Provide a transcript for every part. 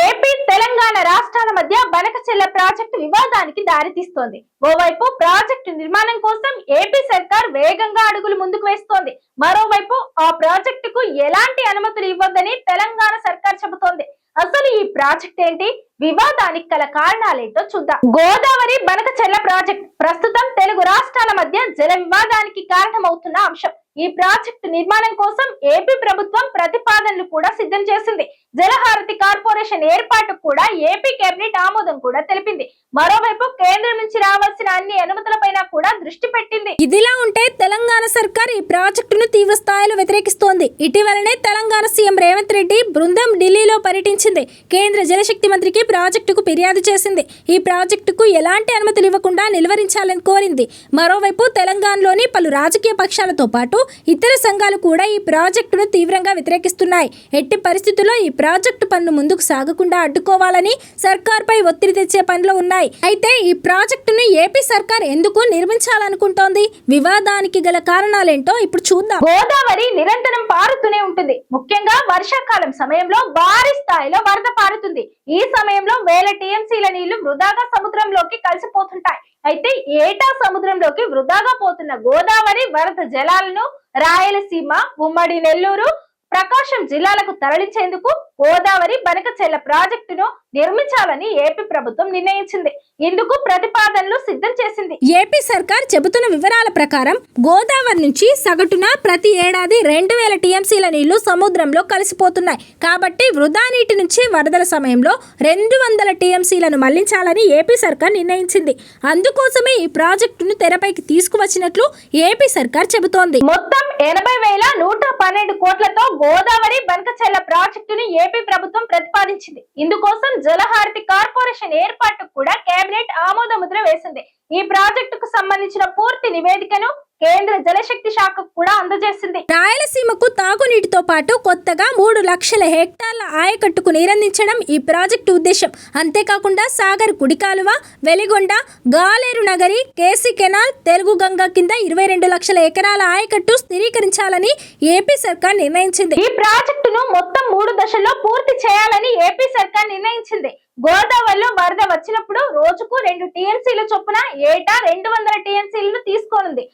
AP Telangana రాష్ట్రాల మధ్య Banakacherla project వివాదానికి దారితీస్తోంది ఓవైపు ప్రాజెక్టు నిర్మాణం కోసం ఏపీ సర్కార్ వేగంగా అడుగులు ముందుకు వేస్తోంది. మరోవైపు ఆ ప్రాజెక్టుకు ఎలాంటి అనుమతులు ఇవ్వద్దని తెలంగాణ సర్కార్ చెబుతోంది. అసలు ఈ ప్రాజెక్ట్ ఏంటి? వివాదానికి గల కారణాలేంటో చూద్దాం. గోదావరి బనకచెల్ల ప్రాజెక్ట్ ప్రస్తుతం తెలుగు రాష్ట్రాల మధ్య జల వివాదానికి కారణమవుతున్న అంశం. ఈ ప్రాజెక్టు నిర్మాణం కోసం ఏపీ ప్రభుత్వం ప్రతిపాదనలు కూడా సిద్ధం చేసింది. జలహారతి కార్పొరేషన్ ఏర్పాటు కూడా ఏపీ కేబినెట్ ఆమోదం కూడా తెలిపింది. మరోవైపు కేంద్రం నుంచి రావాల్సిన అన్ని అనుమతులపైన కూడా దృష్టి పెట్టింది. ఇదిలా ఉంటే తెలంగాణ సర్కార్ ఈ ప్రాజెక్టును తీవ్ర స్థాయిలో వ్యతిరేకిస్తోంది. ఇటీవలనే తెలంగాణ సీఎం రేవంత్ రెడ్డి బృందం ఢిల్లీలో పర్యటించింది. కేంద్ర జలశక్తి మంత్రికి ప్రాజెక్టుకు ఫిర్యాదు చేసింది. ఈ ప్రాజెక్టుకు ఎలాంటి అనుమతులు ఇవ్వకుండా నిలువరించాలని కోరింది. మరోవైపు తెలంగాణలోని పలు రాజకీయ పక్షాలతో పాటు ఇతర సంఘాలు కూడా ఈ ప్రాజెక్టును తీవ్రంగా వ్యతిరేకిస్తున్నాయి. ఎట్టి పరిస్థితుల్లో ఈ ప్రాజెక్టు పనులు ముందుకు సాగకుండా అడ్డుకోవాలని సర్కార్పై ఒత్తిడి తెచ్చే పనులు ఉన్నాయి. అయితే ఈ ప్రాజెక్టును ఏపీ సర్కార్ ఎందుకు నిర్మించాలనుకుంటోంది? వివాదానికి గల కారణాలేంటో ఇప్పుడు చూద్దాం. గోదావరి నిరంతరం పారుతూనే ఉంటుంది. ముఖ్యంగా వర్షాకాలం సమయంలో భారీ స్థాయిలో వరద పారుతుంది. ఈ సమయంలో వేల టీఎంసీల నీళ్ళు వృధాగా సముద్రంలోకి కలిసిపోతుంటాయి. అయితే ఏటా సముద్రంలోకి వృధాగా పోతున్న గోదావరి వరద జలాలను రాయలసీమ ఉమ్మడి నెల్లూరు ప్రకాశం జిల్లాలకు తరలించేందుకు గోదావరి బనకచెల్ల ప్రాజెక్టును నిర్మించాలని ఏపీ ప్రభుత్వం నిర్ణయించింది. ఇందుకు ప్రతిపాదనలు సిద్ధం చేసింది. ఏపీ సర్కార్ చెబుతున్న వివరాల ప్రకారం గోదావరి నుంచి సగటున ప్రతి ఏడాది రెండు వేల టీఎంసీల నీళ్ళు సముద్రంలో కలిసిపోతున్నాయి. కాబట్టి వృధా నీటి నుంచి వరదల సమయంలో రెండు వందల టీఎంసీలను మళ్ళించాలని ఏపీ సర్కార్ నిర్ణయించింది. అందుకోసమే ఈ ప్రాజెక్టును తెరపైకి తీసుకువచ్చినట్లు ఏపీ సర్కార్ చెబుతోంది. మొత్తం ఎనభై వేల నూట పన్నెండు కోట్లతో గోదావరి బనకచెల్ల ప్రాజెక్టును ఏపీ ప్రభుత్వం ప్రతిపాదించింది. ఇందుకోసం జలహారతి కార్పొరేషన్ ఏర్పాటుకు కూడా కేబినెట్ ఆమోద ముద్ర వేసింది. ఈ ప్రాజెక్టుకు సంబంధించిన పూర్తి నివేదికను కేంద్ర జలశక్తి శాఖకు కూడా అందజేసింది. రాయలసీమకు తాగునీటితో పాటు కొత్తగా మూడు లక్షల హెక్టార్ల ఆయకట్టుకు నీరందించడం ఈ ప్రాజెక్టు ఉద్దేశం. అంతేకాకుండా సాగర్ కుడి కాలువ వెలిగొండ గాలేరు నగరి కేసీ కెనాల్ తెలుగు గంగ కింద ఇరవై రెండు లక్షల ఎకరాల ఆయకట్టు స్థిరీకరించాలని ఏపీ సర్కార్ నిర్ణయించింది. ఈ ప్రాజెక్టును మొత్తం మూడు దశల్లో పూర్తి చేయాలని ఏపీ సర్కార్ నిర్ణయించింది. గోదావరిలో వరద వచ్చినప్పుడు రోజుకు రెండు టీఎంసీల చొప్పున ఏటా రెండు వందల టీఎంసీలను తీసుకోనుంది.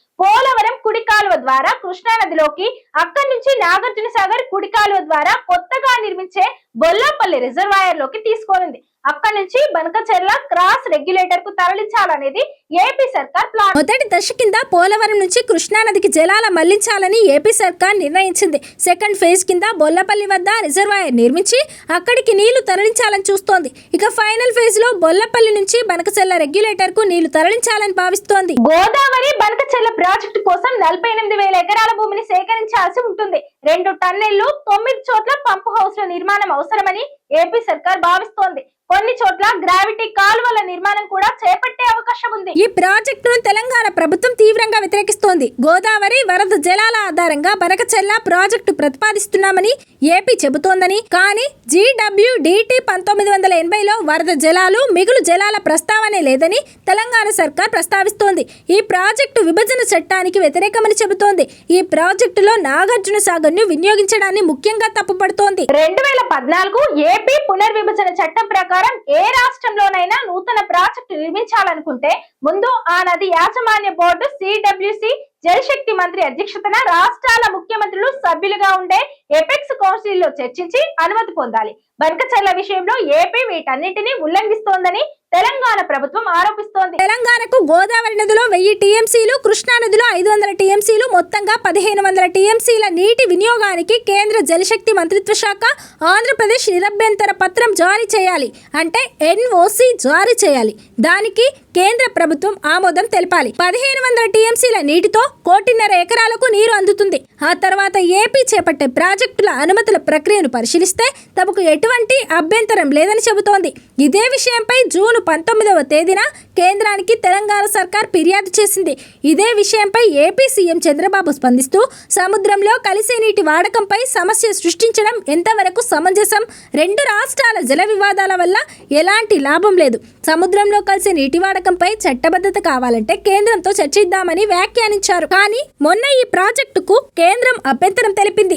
ద్వారా కృష్ణా నదిలోకి అక్కడి నుంచి నాగార్జున సాగర్ కుడికాలువ ద్వారా కొత్తగా నిర్మించే బొల్లాపల్లి రిజర్వాయర్లోకి తీసుకోనుంది. అక్కడి నుంచి బనకచెర్ల క్రాస్ రెగ్యులేటర్కు తరలించాలనేది ఏపీ సర్కార్ ప్లాన్. మొదటి దశ కింద పోలవరం నుంచి కృష్ణానదికి జలాల మళ్ళించాలని ఏపీ సర్కార్ నిర్ణయించింది. సెకండ్ ఫేజ్ కింద బొల్లపల్లి వద్ద రిజర్వాయర్ నిర్మించి అక్కడికి నీళ్ళు తరలించాలని చూస్తోంది. ఇక ఫైనల్ ఫేజ్లో బొల్లపల్లి నుంచి బనకచెల్ల రెగ్యులేటర్కు నీళ్ళు తరలించాలని భావిస్తోంది. గోదావరి బనకచెల్ల ప్రాజెక్టు కోసం నలభై ఎనిమిది వేల ఎకరాల భూమిని సేకరించాల్సి ఉంటుంది. రెండు టన్నెళ్ళు తొమ్మిది చోట్ల పంపు హౌస్ల నిర్మాణం అవసరమని ఏపీ సర్కార్ భావిస్తోంది. కొన్ని చోట్ల గ్రావిటీ కాలువల నిర్మాణం కూడా చేపట్టే అవకాశం ఉంది. ఈ ప్రాజెక్టును తెలంగాణ ప్రభుత్వం తీవ్రంగా వ్యతిరేకిస్తోంది. గోదావరి వరద జలాల ఆధారంగా బనకచెల్ల ప్రాజెక్టు ప్రతిపాదిస్తున్నామని ఏపీ చెబుతోందని. కానీ జీడబ్ల్యూడిటి పంతొమ్మిది వందల ఎనభైలో వరద జలాలు మిగులు జలాల ప్రస్తావనే లేదని తెలంగాణ సర్కార్ ప్రస్తావిస్తోంది. ఈ ప్రాజెక్టు విభజన చట్టానికి వ్యతిరేకమని చెబుతోంది. ఈ ప్రాజెక్టులో నాగార్జున సాగర్ను వినియోగించడాన్ని ముఖ్యంగా తప్పుపడుతోంది. రెండు వేల పద్నాలుగు ఏపీ పునర్విభజన చట్టం ప్రకారం ఏ రాష్ట్రంలోనైనా నూతన ప్రాజెక్టు నిర్మించాలనుకుంటే ముందు ఆ నది యాజమాన్య బోర్డు సిడబ్ల్యూసి జలశక్తి మంత్రి అధ్యక్షతన రాష్ట్రాల ముఖ్యమంత్రులు సభ్యులుగా ఉండే ఎపెక్స్ కౌన్సిల్లో చర్చించి అనుమతి పొందాలి. బనకచర్ల విషయంలో ఏపీ వీటన్నిటిని ఉల్లంఘిస్తోందని తెలంగాణ ప్రభుత్వం ఆరోపిస్తోంది. తెలంగాణకు గోదావరి నదిలో వెయ్యి టీఎంసీలు కృష్ణా నదిలో ఐదు వందల టీఎంసీలు మొత్తంగా పదిహేను వందల టీఎంసీల నీటి వినియోగానికి కేంద్ర జలశక్తి మంత్రిత్వ శాఖ ఆంధ్రప్రదేశ్ నిరభ్యంతర పత్రం జారీ చేయాలి అంటే ఎన్ఓసి జారీ చేయాలి. దానికి కేంద్ర ప్రభుత్వం ఆమోదం తెలపాలి. పదిహేను వందల టీఎంసీల నీటితో కోటిన్నర ఎకరాలకు నీరు అందుతుంది. ఆ తర్వాత ఏపీ చేపట్టే ప్రాజెక్టుల అనుమతుల ప్రక్రియను పరిశీలిస్తే తమకు ఎటువంటి అభ్యంతరం లేదని చెబుతోంది. ఇదే విషయంపై జూన్ జూన్ పంతొమ్మిదవ తేదీన కేంద్రానికి తెలంగాణ సర్కార్ ఫిర్యాదు చేసింది. ఇదే విషయంపై ఏపీ సీఎం చంద్రబాబు స్పందిస్తూ సముద్రంలో కలిసే నీటి వాడకంపై సమస్య సృష్టించడం ఎంతవరకు సమంజసం? రెండు రాష్ట్రాల జల వివాదాల వల్ల ఎలాంటి లాభం లేదు. సముద్రంలో కలిసే నీటి వాడకంపై చట్టబద్ధత కావాలంటే కేంద్రంతో చర్చిద్దామని వ్యాఖ్యానించారు. కానీ మొన్న ఈ ప్రాజెక్టుకు కేంద్రం అభ్యంతరం తెలిపింది.